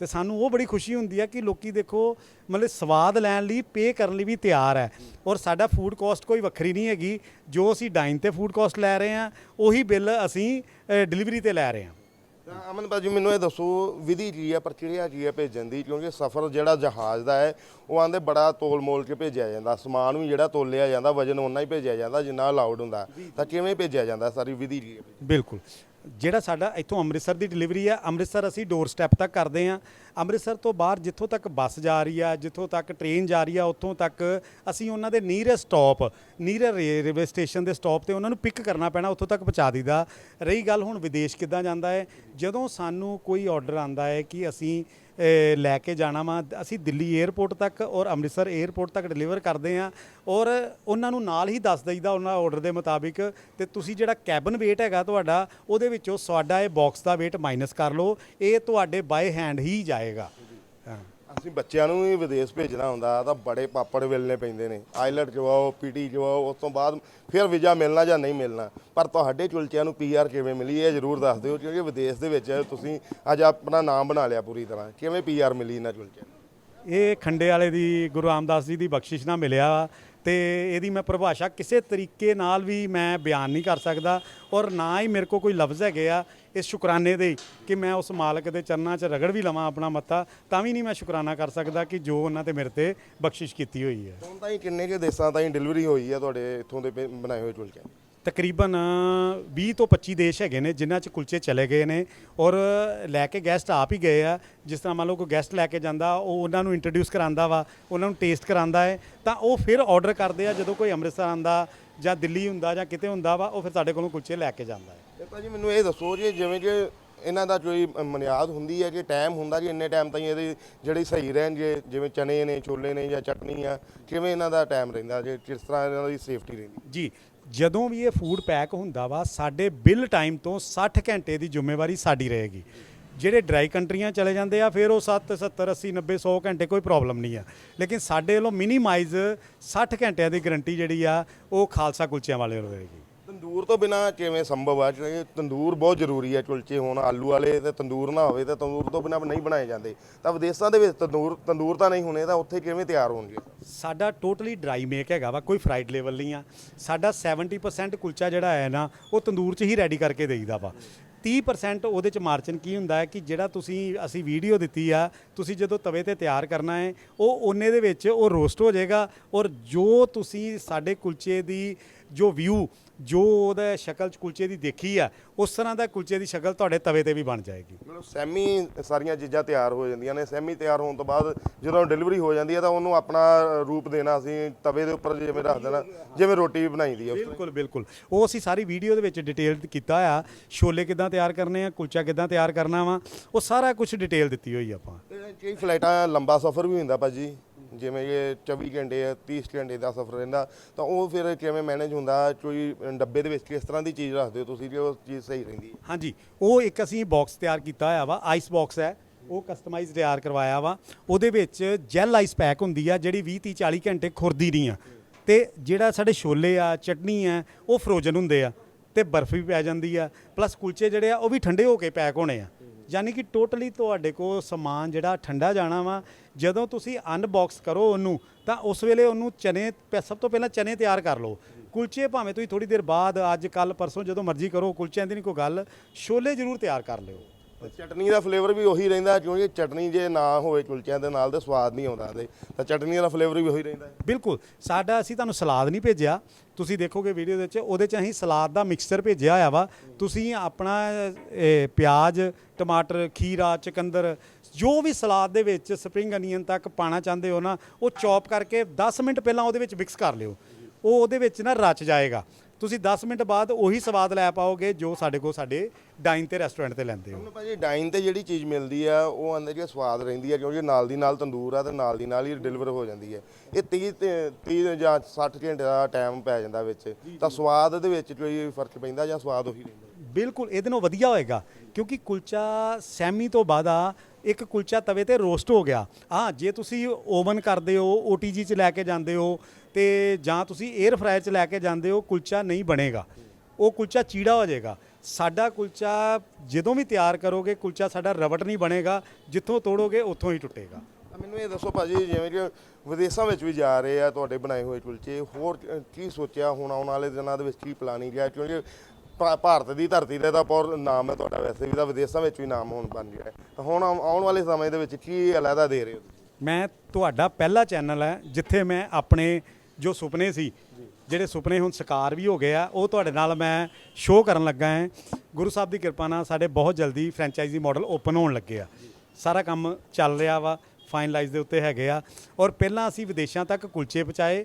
ਤੇ ਸਾਨੂੰ ਉਹ ਬੜੀ ਖੁਸ਼ੀ ਹੁੰਦੀ ਹੈ ਕਿ ਲੋਕੀ ਦੇਖੋ, ਮਤਲਬ ਸਵਾਦ ਲੈਣ ਲਈ ਪੇ ਕਰਨ ਲਈ ਵੀ ਤਿਆਰ ਹੈ। ਔਰ ਸਾਡਾ ਫੂਡ ਕਾਸਟ ਕੋਈ ਵੱਖਰੀ ਨਹੀਂ ਹੈਗੀ। ਜੋ ਅਸੀਂ ਡਾਈਨ ਤੇ ਫੂਡ ਕਾਸਟ ਲੈ ਰਹੇ ਹਾਂ, ਉਹੀ ਬਿੱਲ ਅਸੀਂ ਡਿਲੀਵਰੀ ਤੇ ਲੈ ਰਹੇ ਹਾਂ। ਅਮਨ ਭਾਜੀ ਮੈਨੂੰ ਇਹ ਦੱਸੋ, ਵਿਧੀ ਕੀ ਹੈ ਪ੍ਰਕਿਰਿਆ ਕੀ ਹੈ ਭੇਜਣ ਦੀ, ਕਿਉਂਕਿ ਸਫ਼ਰ ਜਿਹੜਾ ਜਹਾਜ਼ ਦਾ ਹੈ, ਉਹ ਆਂਦੇ ਬੜਾ ਤੋਲ ਮੋਲ ਕੇ ਭੇਜਿਆ ਜਾਂਦਾ। ਸਮਾਨ ਵੀ ਜਿਹੜਾ ਤੋਲਿਆ ਜਾਂਦਾ, ਵਜਨ ਉਨਾ ਹੀ ਭੇਜਿਆ ਜਾਂਦਾ, ਜਿੰਨਾ ਅਲਾਉਡ ਹੁੰਦਾ। ਤਾਂ ਕਿਵੇਂ ਭੇਜਿਆ ਜਾਂਦਾ ਸਾਰੀ ਵਿਧੀ ਕੀ ਬਿਲਕੁਲ। ਜਿਹੜਾ ਸਾਡਾ ਇੱਥੋਂ ਅੰਮ੍ਰਿਤਸਰ ਦੀ ਡਿਲੀਵਰੀ ਹੈ ਅੰਮ੍ਰਿਤਸਰ ਅਸੀਂ ਡੋਰ ਸਟੈਪ ਤੱਕ ਕਰਦੇ ਹਾਂ। ਅੰਮ੍ਰਿਤਸਰ ਤੋਂ ਬਾਹਰ ਜਿੱਥੋਂ ਤੱਕ ਬੱਸ ਜਾ ਰਹੀ ਆ, ਜਿੱਥੋਂ ਤੱਕ ਟ੍ਰੇਨ ਜਾ ਰਹੀ ਆ, ਉੱਥੋਂ ਤੱਕ ਅਸੀਂ ਉਹਨਾਂ ਦੇ nearest stop near railway station ਦੇ ਸਟਾਪ ਤੇ ਉਹਨਾਂ ਨੂੰ ਪਿਕ ਕਰਨਾ ਪੈਣਾ, ਉੱਥੋਂ ਤੱਕ ਪਹੁੰਚਾ ਦੀਦਾ ਰਹੀ ਗੱਲ ਹੁਣ ਵਿਦੇਸ਼ ਕਿੱਦਾਂ ਜਾਂਦਾ ਹੈ? ਜਦੋਂ ਸਾਨੂੰ ਕੋਈ ਆਰਡਰ ਆਂਦਾ ਹੈ ਕਿ ਅਸੀਂ ਲੈ ਕੇ ਜਾਣਾ ਵਾ। ਅਸੀਂ ਦਿੱਲੀ 에ਅਰਪੋਰਟ ਤੱਕ ਔਰ ਅੰਮ੍ਰਿਤਸਰ 에ਅਰਪੋਰਟ ਤੱਕ ਡਿਲੀਵਰ ਕਰਦੇ ਆ ਔਰ ਉਹਨਾਂ ਨੂੰ ਨਾਲ ਹੀ ਦੱਸ ਦਈਦਾ ਉਹਨਾਂ ਆਰਡਰ ਦੇ ਮੁਤਾਬਿਕ। ਤੇ ਤੁਸੀਂ ਜਿਹੜਾ ਕੈਬਨ weight ਹੈਗਾ ਤੁਹਾਡਾ, ਉਹਦੇ ਵਿੱਚੋਂ ਤੁਹਾਡਾ ਇਹ ਬਾਕਸ ਦਾ weight ਮਾਈਨਸ ਕਰ ਲਓ। ਇਹ ਤੁਹਾਡੇ ਬਾਏ ਹੈਂਡ ਹੀ ਜਾਏਗਾ। ਹਾਂ। ਅਸੀਂ ਬੱਚਿਆਂ ਨੂੰ ਵੀ ਵਿਦੇਸ਼ ਭੇਜਣਾ ਹੁੰਦਾ, ਤਾਂ ਬੜੇ ਪਾਪੜ ਵੇਲਣੇ ਪੈਂਦੇ ਨੇ। ਆਈਲਟ ਜਵਾਓ ਪੀਟੀ ਜਵਾਓ, ਉਸ ਤੋਂ ਬਾਅਦ ਫਿਰ ਵੀਜ਼ਾ ਮਿਲਣਾ ਜਾਂ ਨਹੀਂ ਮਿਲਣਾ। ਪਰ ਤੁਹਾਡੇ ਚੁਲਚਿਆਂ ਨੂੰ ਪੀਆਰ ਕਿਵੇਂ ਮਿਲੀ, ਇਹ ਜ਼ਰੂਰ ਦੱਸ ਦਿਓ, ਕਿਉਂਕਿ ਵਿਦੇਸ਼ ਦੇ ਵਿੱਚ ਤੁਸੀਂ ਅੱਜ ਆਪਣਾ ਨਾਮ ਬਣਾ ਲਿਆ ਪੂਰੀ ਤਰ੍ਹਾਂ। ਕਿਵੇਂ ਪੀਆਰ ਮਿਲੀ ਇਹਨਾਂ ਚੁਲਚਿਆਂ ਨੂੰ? ਇਹ ਖੰਡੇ ਵਾਲੇ ਦੀ, ਗੁਰੂ ਰਾਮਦਾਸ ਜੀ ਦੀ ਬਖਸ਼ਿਸ਼ ਨਾਲ ਮਿਲਿਆ। ਤੇ ਇਹਦੀ ਮੈਂ ਪਰਿਭਾਸ਼ਾ ਕਿਸੇ ਤਰੀਕੇ ਨਾਲ ਵੀ ਮੈਂ ਬਿਆਨ ਨਹੀਂ ਕਰ ਸਕਦਾ ਔਰ ਨਾ ਹੀ ਮੇਰੇ ਕੋਲ ਕੋਈ ਲਫ਼ਜ਼ ਹੈਗੇ ਆ ਇਸ ਸ਼ੁਕਰਾਨੇ ਦੇ ਕਿ ਮੈਂ ਉਸ ਮਾਲਕ ਦੇ ਚਰਨਾਂ 'ਚ ਰਗੜ ਵੀ ਲਵਾਂ ਆਪਣਾ ਮੱਥਾ, ਤਾਂ ਵੀ ਨਹੀਂ ਮੈਂ ਸ਼ੁਕਰਾਨਾ ਕਰ ਸਕਦਾ ਕਿ ਜੋ ਉਹਨਾਂ ਤੇ ਮੇਰੇ ਤੇ ਬਖਸ਼ਿਸ਼ ਕੀਤੀ ਹੋਈ ਹੈ। ਹੁਣ ਤਾਂ ਹੀ ਕਿੰਨੇ ਕੇ ਦੇਸ਼ਾਂ ਤਾਈਂ ਡਿਲੀਵਰੀ ਹੋਈ ਹੈ ਤੁਹਾਡੇ ਇੱਥੋਂ ਦੇ ਭੇ- ਬਣਾਏ ਹੋਏ ਚੁਲਚੇ ਤਕਰੀਬਨ 20 ਤੋਂ 25 ਦੇਸ਼ ਹੈਗੇ ਨੇ ਜਿਨ੍ਹਾਂ 'ਚ ਕੁਲਚੇ ਚਲੇ ਗਏ ਨੇ ਔਰ ਲੈ ਕੇ ਗੈਸਟ ਆਪ ਹੀ ਗਏ ਆ। ਜਿਸ ਤਰ੍ਹਾਂ ਮੰਨ ਲਓ ਕੋਈ ਗੈਸਟ ਲੈ ਕੇ ਜਾਂਦਾ ਉਹ ਉਹਨਾਂ ਨੂੰ ਇੰਟਰੋਡਿਊਸ ਕਰਾਂਦਾ ਵਾ ਉਹਨਾਂ ਨੂੰ ਟੇਸਟ ਕਰਾਂਦਾ ਹੈ ਤਾਂ ਉਹ ਫਿਰ ਆਰਡਰ ਕਰਦੇ ਆ ਜਦੋਂ ਕੋਈ ਅੰਮ੍ਰਿਤਸਰ ਆਂਦਾ ਜਾਂ ਦਿੱਲੀ ਹੁੰਦਾ ਜਾਂ ਕਿਤੇ ਹੁੰਦਾ ਵਾ ਉਹ ਫਿਰ ਸਾਡੇ ਕੋਲੋਂ ਕੁਲਚੇ ਲੈ ਕੇ ਜਾਂਦਾ ਹੈ ਇਹ ਭਾਜੀ ਮੈਨੂੰ ਇਹ ਦੱਸੋ ਜੀ ਜਿਵੇਂ ਕਿ ਇਹਨਾਂ ਦਾ ਕੋਈ ਮਨਿਆਦ ਹੁੰਦੀ ਹੈ ਕਿ ਟਾਈਮ ਹੁੰਦਾ ਕਿ ਇੰਨੇ ਟਾਈਮ ਤਾਈਂ ਇਹਦੀ ਜਿਹੜੀ ਸਹੀ ਰਹਿਣਗੇ ਜਿਵੇਂ ਚਨੇ ਨੇ ਛੋਲੇ ਨੇ ਜਾਂ ਚਟਨੀ ਆ ਕਿਵੇਂ ਇਹਨਾਂ ਦਾ ਟਾਈਮ ਰਹਿੰਦਾ ਜੇ ਕਿਸ ਤਰ੍ਹਾਂ ਇਹਨਾਂ ਦੀ ਸੇਫਟੀ ਰਹਿੰਦੀ? ਜੀ ਜਦੋਂ ਵੀ ਇਹ ਫੂਡ ਪੈਕ ਹੁੰਦਾ ਵਾ, ਸਾਡੇ ਬਿੱਲ ਟਾਈਮ ਤੋਂ 60 ਘੰਟੇ ਦੀ ਜ਼ਿੰਮੇਵਾਰੀ ਸਾਡੀ ਰਹੇਗੀ। ਜਿਹੜੇ ਡਰਾਈ ਕੰਟਰੀਆਂ ਚਲੇ ਜਾਂਦੇ ਆ, ਫਿਰ ਉਹ 7 70 80 90 100 ਘੰਟੇ ਕੋਈ ਪ੍ਰੋਬਲਮ ਨਹੀਂ ਆ। ਲੇਕਿਨ ਸਾਡੇ ਵੱਲੋਂ ਮਿਨੀਮਾਈਜ਼ 60 ਘੰਟਿਆਂ ਦੀ ਗਰੰਟੀ ਜਿਹੜੀ ਆ, ਉਹ ਖਾਲਸਾ ਕੁਲਚਿਆਂ ਵਾਲੇ ਵੱਲੋਂ ਰਹੇਗੀ। ਤੰਦੂਰ ਤੋਂ ਬਿਨਾ ਕਿਵੇਂ ਸੰਭਵ ਆ? ਕਿਉਂਕਿ ਤੰਦੂਰ ਬਹੁਤ ਜ਼ਰੂਰੀ ਹੈ ਕੁਲਚੇ ਹੋਣ, ਆਲੂ ਵਾਲੇ ਤੇ ਤੰਦੂਰ ਨਾ ਹੋਵੇ ਤਾਂ ਤੰਦੂਰ ਤੋਂ ਬਿਨਾ ਨਹੀਂ ਬਣਾਏ ਜਾਂਦੇ। ਤਾਂ ਵਿਦੇਸ਼ਾਂ ਦੇ ਵਿੱਚ ਤੰਦੂਰ ਤੰਦੂਰ ਤਾਂ ਨਹੀਂ ਹੋਣੇ, ਤਾਂ ਉੱਥੇ ਕਿਵੇਂ ਤਿਆਰ ਹੋਣਗੇ? ਸਾਡਾ ਟੋਟਲੀ ਡਰਾਈ ਮੇਕ ਹੈਗਾ ਵਾ, ਕੋਈ ਫਰਾਈਡ ਲੈਵਲ ਨਹੀਂ ਆ। ਸਾਡਾ 70% ਕੁਲਚਾ ਜਿਹੜਾ ਹੈ ਨਾ, ਉਹ ਤੰਦੂਰ 'ਚ ਹੀ ਰੈਡੀ ਕਰਕੇ ਦੇਈਦਾ ਵਾ। 30% ਉਹਦੇ 'ਚ ਮਾਰਜਨ ਕੀ ਹੁੰਦਾ ਹੈ ਕਿ ਜਿਹੜਾ ਤੁਸੀਂ, ਅਸੀਂ ਵੀਡੀਓ ਦਿੱਤੀ ਆ, ਤੁਸੀਂ ਜਦੋਂ ਤਵੇ ਤੇ ਤਿਆਰ ਕਰਨਾ ਹੈ, ਉਹ ਉਹਨੇ ਦੇ ਵਿੱਚ ਉਹ ਰੋਸਟ ਹੋ ਜਾਏਗਾ ਔਰ ਜੋ ਤੁਸੀਂ ਸਾਡੇ ਕੁਲਚੇ ਦੀ ਜੋ ਵਿਊ ਜੋ ਉਹਦਾ ਸ਼ਕਲ ਚ ਕੁਲਚੇ ਦੀ ਦੇਖੀ ਆ ਉਸ ਤਰ੍ਹਾਂ ਦਾ ਕੁਲਚੇ ਦੀ ਸ਼ਕਲ ਤੁਹਾਡੇ ਤਵੇ ਤੇ ਵੀ ਬਣ ਜਾਏਗੀ। ਮਤਲਬ ਸੈਮੀ ਸਾਰੀਆਂ ਚੀਜ਼ਾਂ ਤਿਆਰ ਹੋ ਜਾਂਦੀਆਂ ਨੇ ਸੈਮੀ ਤਿਆਰ ਹੋਣ ਤੋਂ ਬਾਅਦ ਜਦੋਂ ਡਿਲੀਵਰੀ ਹੋ ਜਾਂਦੀ ਹੈ ਤਾਂ ਉਹਨੂੰ ਆਪਣਾ ਰੂਪ ਦੇਣਾ ਅਸੀਂ ਤਵੇ ਦੇ ਉੱਪਰ ਜਿਵੇਂ ਰੱਖ ਦੇਣਾ ਜਿਵੇਂ ਰੋਟੀ ਬਣਾਈਦੀ ਹੈ ਉਸ ਬਿਲਕੁਲ ਬਿਲਕੁਲ। ਉਹ ਅਸੀਂ ਸਾਰੀ ਵੀਡੀਓ ਦੇ ਵਿੱਚ ਡਿਟੇਲ ਕੀਤਾ ਆ ਛੋਲੇ ਕਿਦਾਂ ਤਿਆਰ ਕਰਨੇ ਆ ਕੁਲਚਾ ਕਿਦਾਂ ਤਿਆਰ ਕਰਨਾ ਵਾ ਉਹ ਸਾਰਾ ਕੁਝ ਡਿਟੇਲ ਦਿੱਤੀ ਹੋਈ ਆਪਾਂ। ਕਈ ਫਲਾਈਟਾਂ ਲੰਬਾ ਸਫ਼ਰ ਵੀ ਹੁੰਦਾ ਭਾਜੀ। ਜਿਵੇਂ ਕਿ 24 ਘੰਟੇ 30 ਘੰਟੇ ਦਾ ਸਫ਼ਰ ਰਹਿੰਦਾ, ਤਾਂ ਉਹ ਫਿਰ ਕਿਵੇਂ ਮੈਨੇਜ ਹੁੰਦਾ? ਕੋਈ ਡੱਬੇ ਦੇ ਵਿੱਚ ਕਿਸ ਤਰ੍ਹਾਂ ਦੀ ਚੀਜ਼ ਰੱਖਦੇ ਹੋ ਤੁਸੀਂ ਕਿ ਉਹ ਚੀਜ਼ ਸਹੀ ਰਹਿੰਦੀ ਹੈ? ਹਾਂਜੀ, ਉਹ ਇੱਕ ਅਸੀਂ ਬਾਕਸ ਤਿਆਰ ਕੀਤਾ ਹੋਇਆ ਵਾ ਆਈਸ ਬਾਕਸ ਹੈ। ਉਹ ਕਸਟਮਾਈਜ਼ ਤਿਆਰ ਕਰਵਾਇਆ ਵਾ। ਉਹਦੇ ਵਿੱਚ ਜੈਲ ਆਈਸ ਪੈਕ ਹੁੰਦੀ ਆ, ਜਿਹੜੀ 20 30 40 ਘੰਟੇ ਖੁਰਦੀ ਨਹੀਂ ਆ। ਤੇ ਜਿਹੜਾ ਸਾਡੇ ਛੋਲੇ ਆ, ਚਟਨੀ ਆ, ਉਹ ਫਰੋਜ਼ਨ ਹੁੰਦੇ ਆ ਤੇ ਬਰਫ਼ ਵੀ ਪੈ ਜਾਂਦੀ ਆ। ਪਲੱਸ ਕੁਲਚੇ ਜਿਹੜੇ ਆ, ਉਹ ਵੀ ਠੰਡੇ ਹੋ ਕੇ ਪੈਕ ਹੋਣੇ ਆ। ਯਾਨੀ ਕਿ ਟੋਟਲੀ ਤੁਹਾਡੇ ਕੋਲ ਸਮਾਨ ਜਿਹੜਾ ਠੰਡਾ ਜਾਣਾ ਵਾ ਜਦੋਂ ਤੁਸੀਂ ਅਨਬਾਕਸ ਕਰੋ ਉਹਨੂੰ, ਤਾਂ ਉਸ ਵੇਲੇ ਉਹਨੂੰ ਚਨੇ, ਪ- ਸਭ ਤੋਂ ਪਹਿਲਾਂ ਚਨੇ ਤਿਆਰ ਕਰ ਲਓ। ਕੁਲਚੇ ਭਾਵੇਂ ਤੁਸੀਂ ਥੋੜੀ ਦੇਰ ਬਾਅਦ, ਅੱਜ ਕੱਲ ਪਰਸੋਂ ਜਦੋਂ ਮਰਜ਼ੀ ਕਰੋ, ਕੁਲਚਿਆਂ ਦੀ ਨਹੀਂ ਕੋਈ ਗੱਲ, ਛੋਲੇ ਜ਼ਰੂਰ ਤਿਆਰ ਕਰ ਲਿਓ। ਚਟਨੀ ਦਾ ਫਲੇਵਰ ਵੀ ਉਹੀ ਰਹਿੰਦਾ ਕਿਉਂਕਿ ਚਟਨੀ ਜੇ ਨਾ ਹੋਵੇ ਕੁਲਚਿਆਂ ਦੇ ਨਾਲ ਤੇ ਸਵਾਦ ਨਹੀਂ ਆਉਂਦਾ ਤੇ ਤਾਂ ਚਟਨੀ ਦਾ ਫਲੇਵਰ ਵੀ ਉਹੀ ਰਹਿੰਦਾ। ਬਿਲਕੁਲ ਸਾਡਾ ਅਸੀਂ ਤੁਹਾਨੂੰ ਸਲਾਦ ਨਹੀਂ ਭੇਜਿਆ। ਤੁਸੀਂ ਦੇਖੋਗੇ ਵੀਡੀਓ ਦੇ ਵਿੱਚ ਉਹਦੇ 'ਚ ਅਸੀਂ ਸਲਾਦ ਦਾ ਮਿਕਸਚਰ ਭੇਜਿਆ ਹੋਇਆ ਵਾ। ਤੁਸੀਂ ਆਪਣਾ ਇਹ, ਪਿਆਜ਼ ਟਮਾਟਰ ਖੀਰਾ ਚਕੰਦਰ ਜੋ ਵੀ ਸਲਾਦ ਦੇ ਵਿੱਚ ਸਪਰਿੰਗ ਅਨੀਅਨ ਤੱਕ ਪਾਣਾ ਚਾਹੁੰਦੇ ਹੋ ਨਾ ਉਹ ਚੌਪ ਕਰਕੇ 10 ਮਿੰਟ ਪਹਿਲਾਂ ਉਹਦੇ ਵਿੱਚ ਮਿਕਸ ਕਰ ਲਿਓ। ਉਹ ਉਹਦੇ ਵਿੱਚ ਨਾ ਰਚ ਜਾਏਗਾ। ਤੁਸੀਂ 10 ਮਿੰਟ ਬਾਅਦ ਉਹੀ ਸਵਾਦ ਲੈ ਪਾਓਗੇ ਜੋ ਸਾਡੇ ਕੋਲ ਸਾਡੇ ਡਾਈਨ ਤੇ ਰੈਸਟੋਰੈਂਟ ਤੇ ਲੈਂਦੇ ਹੋ। ਹੁਣ ਭਾਜੀ ਡਾਈਨ ਤੇ ਜਿਹੜੀ ਚੀਜ਼ ਮਿਲਦੀ ਆ ਉਹ ਅੰਦਰ ਜਿਹੜੀ ਸਵਾਦ ਰਹਿੰਦੀ ਆ ਕਿਉਂਕਿ ਨਾਲ ਦੀ ਨਾਲ ਤੰਦੂਰ ਆ ਤੇ ਨਾਲ ਦੀ ਨਾਲ ਹੀ ਡਿਲੀਵਰ ਹੋ ਜਾਂਦੀ ਹੈ ਇਹ 30 ਤੇ 30 ਜਾਂ 60 ਘੰਟੇ ਦਾ ਟਾਈਮ ਪੈ ਜਾਂਦਾ ਵਿੱਚ ਤਾਂ ਸਵਾਦ ਦੇ ਵਿੱਚ ਕੋਈ ਫ਼ਰਕ ਪੈਂਦਾ ਜਾਂ ਸਵਾਦ ਉਹੀ ਰਹਿੰਦਾ? ਬਿਲਕੁਲ ਇਹਦੇ ਨਾਲ ਵਧੀਆ ਹੋਏਗਾ ਕਿਉਂਕਿ ਕੁਲਚਾ ਸੈਮੀ ਤੋਂ ਬਾਅਦ ਆ ਇੱਕ ਕੁਲਚਾ ਤਵੇ ਤੇ ਰੋਸਟ ਹੋ ਗਿਆ। ਹਾਂ ਜੇ ਤੁਸੀਂ ਓਵਨ ਕਰਦੇ ਹੋ OTG ਚ ਲੈ ਕੇ ਜਾਂਦੇ ਹੋ ਤੇ ਜਾਂ ਤੁਸੀਂ 에ਅਰ ਫਰਾਇਰ ਚ ਲੈ ਕੇ ਜਾਂਦੇ ਹੋ ਕੁਲਚਾ ਨਹੀਂ ਬਣੇਗਾ। ਉਹ ਕੁਲਚਾ ਚੀੜਾ ਹੋ ਜਾਏਗਾ। ਸਾਡਾ ਕੁਲਚਾ ਜਦੋਂ ਵੀ ਤਿਆਰ ਕਰੋਗੇ ਕੁਲਚਾ ਸਾਡਾ ਰਬਟ ਨਹੀਂ ਬਣੇਗਾ। ਜਿੱਥੋਂ ਤੋੜੋਗੇ ਉੱਥੋਂ ਹੀ ਟੁੱਟੇਗਾ। ਮੈਨੂੰ ਇਹ ਦੱਸੋ ਭਾਜੀ ਜਿਵੇਂ ਕਿ ਵਿਦੇਸ਼ਾਂ ਵਿੱਚ ਵੀ ਜਾ ਰਹੇ ਆ ਤੁਹਾਡੇ ਬਣਾਏ ਹੋਏ ਕੁਲਚੇ ਹੋਰ ਕੀ ਸੋਚਿਆ ਹੁਣ ਆਉਣ ਵਾਲੇ ਦਿਨਾਂ ਦੇ ਵਿੱਚ ਕੀ ਪਲਾਨਿੰਗ ਹੈ ਕਿਉਂਕਿ ਭਾਰਤ ਦੀ ਧਰਤੀ ਤੇ ਤਾਂ ਬਹੁਤ ਨਾਮ ਹੈ ਤੁਹਾਡਾ ਵੈਸੇ ਵੀ ਤਾਂ ਵਿਦੇਸ਼ਾਂ ਵਿੱਚ ਵੀ ਨਾਮ ਹੋਣ ਬਣ ਗਿਆ ਤਾਂ ਹੁਣ ਆਉ- ਆਉਣ ਵਾਲੇ ਸਮੇਂ ਦੇ ਵਿੱਚ ਕੀ ਅਲੱਗਾ ਦੇ ਰਹੇ ਹੋ? ਮੈਂ ਤੁਹਾਡਾ ਪਹਿਲਾ ਚੈਨਲ ਹੈ ਜਿੱਥੇ ਮੈਂ ਆਪਣੇ ਜੋ ਸੁਪਨੇ ਸੀ, ਜਿਹੜੇ ਸੁਪਨੇ ਹੁਣ ਸਾਕਾਰ ਵੀ ਹੋ ਗਏ ਆ, ਉਹ ਤੁਹਾਡੇ ਨਾਲ ਮੈਂ ਸ਼ੋਅ ਕਰਨ ਲੱਗਾ ਹਾਂ। ਗੁਰੂ ਸਾਹਿਬ ਦੀ ਕਿਰਪਾ ਨਾਲ ਸਾਡੇ ਬਹੁਤ ਜਲਦੀ ਫਰੈਂਚਾਈਜ਼ੀ ਮਾਡਲ ਓਪਨ ਹੋਣ ਲੱਗੇ ਆ। ਸਾਰਾ ਕੰਮ ਚੱਲ ਰਿਹਾ ਵਾ ਫਾਈਨਲਾਈਜ਼ ਦੇ ਉੱਤੇ ਹੈਗੇ ਆ। ਔਰ ਪਹਿਲਾਂ ਅਸੀਂ ਵਿਦੇਸ਼ਾਂ ਤੱਕ ਕੁਲਚੇ ਪਹੁੰਚਾਏ,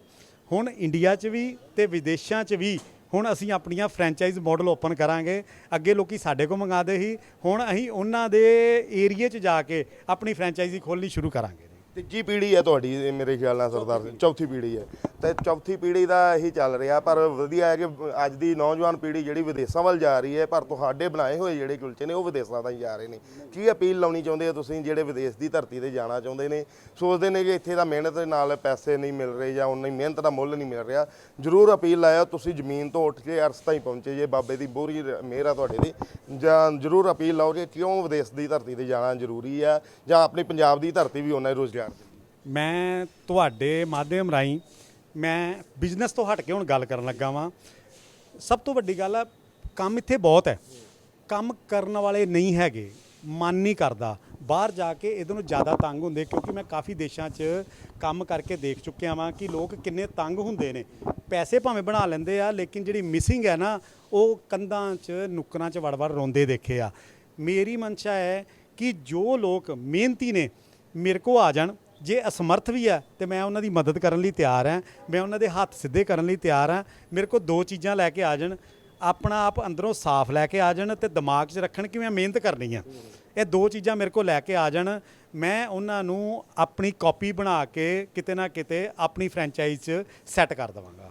ਹੁਣ ਇੰਡੀਆ 'ਚ ਵੀ ਤੇ ਵਿਦੇਸ਼ਾਂ 'ਚ ਵੀ ਹੁਣ ਅਸੀਂ ਆਪਣੀਆਂ ਫਰੈਂਚਾਈਜ਼ ਮਾਡਲ ਓਪਨ ਕਰਾਂਗੇ। ਅੱਗੇ ਲੋਕੀ ਸਾਡੇ ਕੋਲ ਮੰਗਾਦੇ ਸੀ, ਹੁਣ ਅਸੀਂ ਉਹਨਾਂ ਦੇ ਏਰੀਏ 'ਚ ਜਾ ਕੇ ਆਪਣੀ ਫਰੈਂਚਾਈਜ਼ੀ ਖੋਲ੍ਹਣੀ ਸ਼ੁਰੂ ਕਰਾਂਗੇ। ਤੀਜੀ ਪੀੜ੍ਹੀ ਹੈ ਤੁਹਾਡੀ ਇਹ ਮੇਰੇ ਖਿਆਲ ਨਾਲ ਸਰਦਾਰ ਸਿੰਘ ਚੌਥੀ ਪੀੜ੍ਹੀ ਹੈ। ਤੇ ਚੌਥੀ ਪੀੜ੍ਹੀ ਦਾ ਇਹੀ ਚੱਲ ਰਿਹਾ ਪਰ ਵਧੀਆ ਹੈ ਕਿ ਅੱਜ ਦੀ ਨੌਜਵਾਨ ਪੀੜ੍ਹੀ ਜਿਹੜੀ ਵਿਦੇਸ਼ਾਂ ਵੱਲ ਜਾ ਰਹੀ ਹੈ ਪਰ ਤੁਹਾਡੇ ਬਣਾਏ ਹੋਏ ਜਿਹੜੇ ਕੁਲਚੇ ਨੇ ਉਹ ਵਿਦੇਸ਼ਾਂ ਤਾਂ ਹੀ ਜਾ ਰਹੇ ਨੇ। ਕੀ ਅਪੀਲ ਲਾਉਣੀ ਚਾਹੁੰਦੇ ਹੋ ਤੁਸੀਂ ਜਿਹੜੇ ਵਿਦੇਸ਼ ਦੀ ਧਰਤੀ ਤੇ ਜਾਣਾ ਚਾਹੁੰਦੇ ਨੇ? ਸੋਚਦੇ ਨੇ ਕਿ ਇੱਥੇ ਦਾ ਮਿਹਨਤ ਦੇ ਨਾਲ ਪੈਸੇ ਨਹੀਂ ਮਿਲ ਰਹੇ ਜਾਂ ਉਨੀ ਮਿਹਨਤ ਦਾ ਮੁੱਲ ਨਹੀਂ ਮਿਲ ਰਿਹਾ। ਜ਼ਰੂਰ ਅਪੀਲ ਲਾਇਆ ਤੁਸੀਂ ਜ਼ਮੀਨ ਤੋਂ ਉੱਠ ਕੇ ਅਰਸ ਤਾਈਂ ਪਹੁੰਚੇ ਜੇ ਬਾਬੇ ਦੀ ਬੋਰੀ ਮਿਹਰ ਆ ਤੁਹਾਡੇ ਦੀ। ਜਾਂ ਜ਼ਰੂਰ ਅਪੀਲ ਲਾਓ ਕਿ ਕਿਉਂ ਵਿਦੇਸ਼ ਦੀ ਧਰਤੀ ਤੇ ਜਾਣਾ ਜ਼ਰੂਰੀ ਆ ਜਾਂ ਆਪਣੀ ਪੰਜਾਬ ਦੀ ਧਰਤੀ ਵੀ ਉਹਨਾਂ ਹੀ ਰੋਜ਼ਗਾਰ ਮੈਂ ਤੁਹਾਡੇ ਮਾਧਿਅਮ ਰਾਹੀਂ ਮੈਂ ਬਿਜ਼ਨਸ ਤੋਂ ਹਟ ਕੇ ਹੁਣ ਗੱਲ ਕਰਨ ਲੱਗਾ ਵਾਂ। ਸਭ ਤੋਂ ਵੱਡੀ ਗੱਲ ਆ, ਕੰਮ ਇੱਥੇ ਬਹੁਤ ਹੈ। ਕੰਮ ਕਰਨ ਵਾਲੇ ਨਹੀਂ ਹੈਗੇ, ਮਨ ਨਹੀਂ ਕਰਦਾ। ਬਾਹਰ ਜਾ ਕੇ ਇਹਦੇ ਨੂੰ ਜ਼ਿਆਦਾ ਤੰਗ ਹੁੰਦੇ ਕਿਉਂਕਿ ਮੈਂ ਕਾਫੀ ਦੇਸ਼ਾਂ 'ਚ ਕੰਮ ਕਰਕੇ ਦੇਖ ਚੁੱਕਿਆ ਵਾਂ ਕਿ ਲੋਕ ਕਿੰਨੇ ਤੰਗ ਹੁੰਦੇ ਨੇ। ਪੈਸੇ ਭਾਵੇਂ ਬਣਾ ਲੈਂਦੇ ਆ, ਲੇਕਿਨ ਜਿਹੜੀ ਮਿਸਿੰਗ ਹੈ ਨਾ, ਉਹ ਕੰਧਾਂ 'ਚ, ਨੁੱਕਰਾਂ 'ਚ ਵੜ-ਵੜ ਰੋਂਦੇ ਦੇਖੇ ਆ। ਮੇਰੀ ਮਨਸ਼ਾ ਹੈ ਕਿ ਜੋ ਲੋਕ ਮਿਹਨਤੀ ਨੇ, ਮੇਰੇ ਕੋ ਆ ਜਾਣ। ਜੇ ਅਸਮਰਥ ਵੀ ਹੈ, ਤੇ ਮੈਂ ਉਹਨਾਂ ਦੀ ਮਦਦ ਕਰਨ ਲਈ ਤਿਆਰ ਹਾਂ, ਮੈਂ ਉਹਨਾਂ ਦੇ ਹੱਥ ਸਿੱਧੇ ਕਰਨ ਲਈ ਤਿਆਰ ਹਾਂ। ਮੇਰੇ ਕੋਲ ਦੋ ਚੀਜ਼ਾਂ ਲੈ ਕੇ ਆ ਜਾਣ। ਆਪਣਾ ਆਪ ਅੰਦਰੋਂ ਸਾਫ਼ ਲੈ ਕੇ ਆ ਜਾਣ ਤੇ ਦਿਮਾਗ 'ਚ ਰੱਖਣ ਕਿ ਮੈਂ ਮਿਹਨਤ ਕਰਨੀ ਆ। ਇਹ ਦੋ ਚੀਜ਼ਾਂ ਮੇਰੇ ਕੋਲ ਲੈ ਕੇ ਆ ਜਾਣ। ਮੈਂ ਉਹਨਾਂ ਨੂੰ ਆਪਣੀ ਕਾਪੀ ਬਣਾ ਕੇ ਕਿਤੇ ਨਾ ਕਿਤੇ ਆਪਣੀ ਫਰੈਂਚਾਈਜ਼ 'ਚ ਸੈੱਟ ਕਰ ਦਵਾਂਗਾ।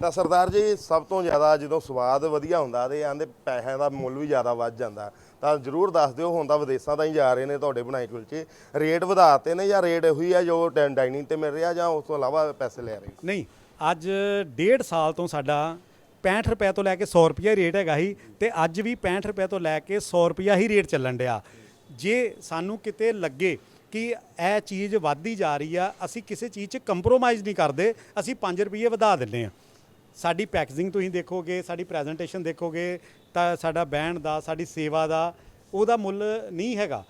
ਤਾਂ ਸਰਦਾਰ ਜੀ, ਸਭ ਤੋਂ ਜ਼ਿਆਦਾ ਜਦੋਂ ਸਵਾਦ ਵਧੀਆ ਹੁੰਦਾ ਤੇ ਆਂਦੇ ਪੈਸਿਆਂ ਦਾ ਮੁੱਲ ਵੀ ਜ਼ਿਆਦਾ ਵੱਧ ਜਾਂਦਾ। ਤਾਂ ਜਰੂਰ ਦੱਸ ਦਿਓ, ਹੁਣ ਤਾਂ ਵਿਦੇਸ਼ਾਂ ਤਾਂ ਹੀ ਜਾ ਰਹੇ ਨੇ ਤੁਹਾਡੇ ਬਣਾਏ ਕੁਲਚੇ। ਰੇਟ ਵਧਾਤੇ ਨੇ ਜਾਂ ਰੇਟ ਉਹੀ ਆ ਜੋ ਡੈ- ਡਾਈਨਿੰਗ ਤੇ ਮਿਲ ਰਿਹਾ ਜਾਂ ਉਸ ਤੋਂ ਇਲਾਵਾ ਪੈਸੇ ਲੈ ਰਹੇ ਨਹੀਂ, ਅੱਜ ਡੇਢ ਸਾਲ ਤੋਂ ਸਾਡਾ 65 ਰੁਪਏ ਤੋਂ ਲੈ ਕੇ 100 ਰੁਪਏ ਰੇਟ ਹੈਗਾ ਹੀ ਤੇ ਅੱਜ ਵੀ 65 ਰੁਪਏ ਤੋਂ ਲੈ ਕੇ 100 ਰੁਪਿਆ ਹੀ ਰੇਟ ਚੱਲਣ ਡਿਆ। ਜੇ ਸਾਨੂੰ ਕਿਤੇ ਲੱਗੇ ਕਿ ਇਹ ਚੀਜ਼ ਵੱਧਦੀ ਜਾ ਰਹੀ ਆ ਅਸੀਂ ਕਿਸੇ ਚੀਜ਼ 'ਚ ਕੰਪਰੋਮਾਈਜ਼ ਨਹੀਂ ਕਰਦੇ ਅਸੀਂ 5 ਰੁਪਏ ਵਧਾ ਦਿੰਦੇ ਆ ਸਾਡੀ ਪੈਕੇਜਿੰਗ ਤੁਸੀਂ ਦੇਖੋਗੇ ਸਾਡੀ ਪ੍ਰੈਜੈਂਟੇਸ਼ਨ ਦੇਖੋਗੇ ਤਾਂ ਸਾਡਾ ਬਹਿਣ ਦਾ ਸਾਡੀ ਸੇਵਾ ਦਾ ਉਹਦਾ ਮੁੱਲ ਨਹੀਂ ਹੈਗਾ।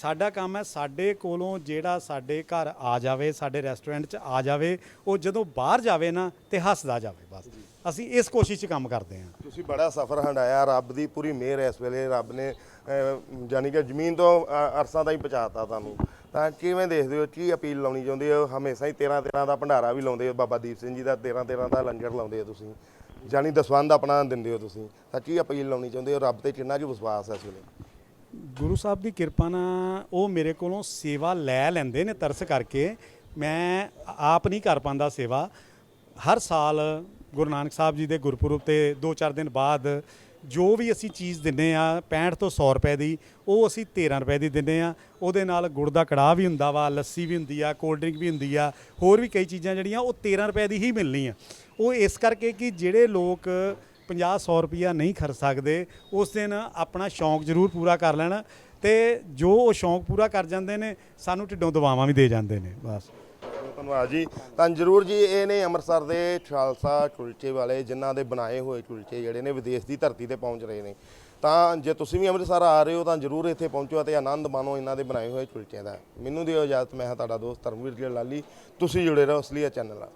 ਸਾਡਾ ਕੰਮ ਹੈ ਸਾਡੇ ਕੋਲੋਂ ਜਿਹੜਾ ਸਾਡੇ ਘਰ ਆ ਜਾਵੇ ਸਾਡੇ ਰੈਸਟੋਰੈਂਟ 'ਚ ਆ ਜਾਵੇ ਉਹ ਜਦੋਂ ਬਾਹਰ ਜਾਵੇ ਨਾ ਤੇ ਹੱਸਦਾ ਜਾਵੇ ਬਸ। ਅਸੀਂ ਇਸ ਕੋਸ਼ਿਸ਼ 'ਚ ਕੰਮ ਕਰਦੇ ਹਾਂ। ਤੁਸੀਂ ਬੜਾ ਸਫ਼ਰ ਹੰਡਾਇਆ ਰੱਬ ਦੀ ਪੂਰੀ ਮਿਹਰ ਇਸ ਵੇਲੇ ਰੱਬ ਨੇ ਅਹ, ਜਾਣੀ ਕਿ ਜ਼ਮੀਨ ਤੋਂ ਅਰਸਾਂ ਦਾ ਹੀ ਪਹੁੰਚਾਤਾ ਤੁਹਾਨੂੰ। ਤਾਂ ਕਿਵੇਂ ਦੇਖਦੇ ਹੋ, ਕੀ ਅਪੀਲ ਲਾਉਣੀ ਚਾਹੁੰਦੇ ਹੋ? ਹਮੇਸ਼ਾ ਹੀ 13 13 ਦਾ ਭੰਡਾਰਾ ਵੀ ਲਾਉਂਦੇ ਹੋ, ਬਾਬਾ ਦੀਪ ਸਿੰਘ ਜੀ ਦਾ 13 13 ਦਾ ਲੰਗਰ ਲਾਉਂਦੇ ਹੋ ਤੁਸੀਂ। ਜਾਣੀ ਦਸਵੰਧ ਆਪਣਾ ਦਿੰਦੇ ਹੋ ਤੁਸੀਂ। ਤਾਂ ਕੀ ਅਪੀਲ ਲਾਉਣੀ ਚਾਹੁੰਦੇ ਹੋ? ਰੱਬ ਤੇ ਕਿੰਨਾ ਕੁ ਵਿਸ਼ਵਾਸ ਹੈ ਇਸ ਵੇਲੇ? ਗੁਰੂ ਸਾਹਿਬ ਦੀ ਕਿਰਪਾ ਨਾਲ ਉਹ ਮੇਰੇ ਕੋਲੋਂ ਸੇਵਾ ਲੈ ਲੈਂਦੇ ਨੇ ਤਰਸ ਕਰਕੇ। ਮੈਂ ਆਪ ਨਹੀਂ ਕਰ ਪਾਉਂਦਾ ਸੇਵਾ। ਹਰ ਸਾਲ ਗੁਰੂ ਨਾਨਕ ਸਾਹਿਬ ਜੀ ਦੇ ਗੁਰਪੁਰਬ ਤੇ 2-4 ਦਿਨ ਬਾਅਦ ਜੋ ਵੀ ਅਸੀਂ ਚੀਜ਼ ਦਿੰਨੇ ਆ 65 ਤੋਂ 100 ਰੁਪਏ ਦੀ, ਉਹ ਅਸੀਂ 13 ਰੁਪਏ ਦੀ ਦਿੰਨੇ ਆ। ਉਹਦੇ ਨਾਲ ਗੁੜ ਦਾ ਕੜਾਹ ਵੀ ਹੁੰਦਾ ਵਾ, ਲੱਸੀ ਵੀ ਹੁੰਦੀ ਆ ਕੋਲਡ ਡਰਿੰਕ ਵੀ ਹੁੰਦੀ ਆ, ਹੋਰ ਵੀ ਕਈ ਚੀਜ਼ਾਂ ਜਿਹੜੀਆਂ ਉਹ 13 ਰੁਪਏ ਦੀ ਹੀ ਮਿਲਣੀ ਆ ਉਹ ਇਸ ਕਰਕੇ ਕਿ ਜਿਹੜੇ ਲੋਕ 50 100 ਰੁਪਿਆ ਨਹੀਂ ਖਰਚ ਸਕਦੇ, ਉਸ ਦਿਨ ਆਪਣਾ ਸ਼ੌਂਕ ਜ਼ਰੂਰ ਪੂਰਾ ਕਰ ਲੈਣ ਤੇ ਜੋ ਉਹ ਸ਼ੌਂਕ ਪੂਰਾ ਕਰ ਜਾਂਦੇ ਨੇ, ਸਾਨੂੰ ਢਿੱਡੋਂ ਦਵਾਵਾਂ ਵੀ ਦੇ ਜਾਂਦੇ ਨੇ, ਬਸ। ਧੰਨਵਾਦ ਜੀ। ਤਾਂ ਜਰੂਰ ਜੀ, ਇਹ ਨੇ ਅੰਮ੍ਰਿਤਸਰ ਦੇ ਖਾਲਸਾ ਕੁਲਚੇ ਵਾਲੇ ਜਿਨ੍ਹਾਂ ਦੇ ਬਣਾਏ ਹੋਏ ਕੁਲਚੇ ਜਿਹੜੇ ਨੇ ਵਿਦੇਸ਼ ਦੀ ਧਰਤੀ ਤੇ ਪਹੁੰਚ ਰਹੇ ਨੇ। ਤਾਂ ਜੇ ਤੁਸੀਂ ਵੀ ਅੰਮ੍ਰਿਤਸਰ ਆ ਰਹੇ ਹੋ, ਤਾਂ ਜਰੂਰ ਇੱਥੇ ਪਹੁੰਚੋ ਅਤੇ ਆਨੰਦ ਮਾਣੋ ਇਹਨਾਂ ਦੇ ਬਣਾਏ ਹੋਏ ਕੁਲਚਿਆਂ ਦਾ। ਮੈਨੂੰ ਦਿਓ ਇਜਾਜ਼ਤ, ਮੈਂ ਹਾਂ ਤੁਹਾਡਾ ਦੋਸਤ ਧਰਮਵੀਰ ਜੀ ਲਾਲੀ। ਤੁਸੀਂ ਜੁੜੇ ਰਹੋ ਅਸਲੀਆ ਚੈਨਲ ਨਾਲ।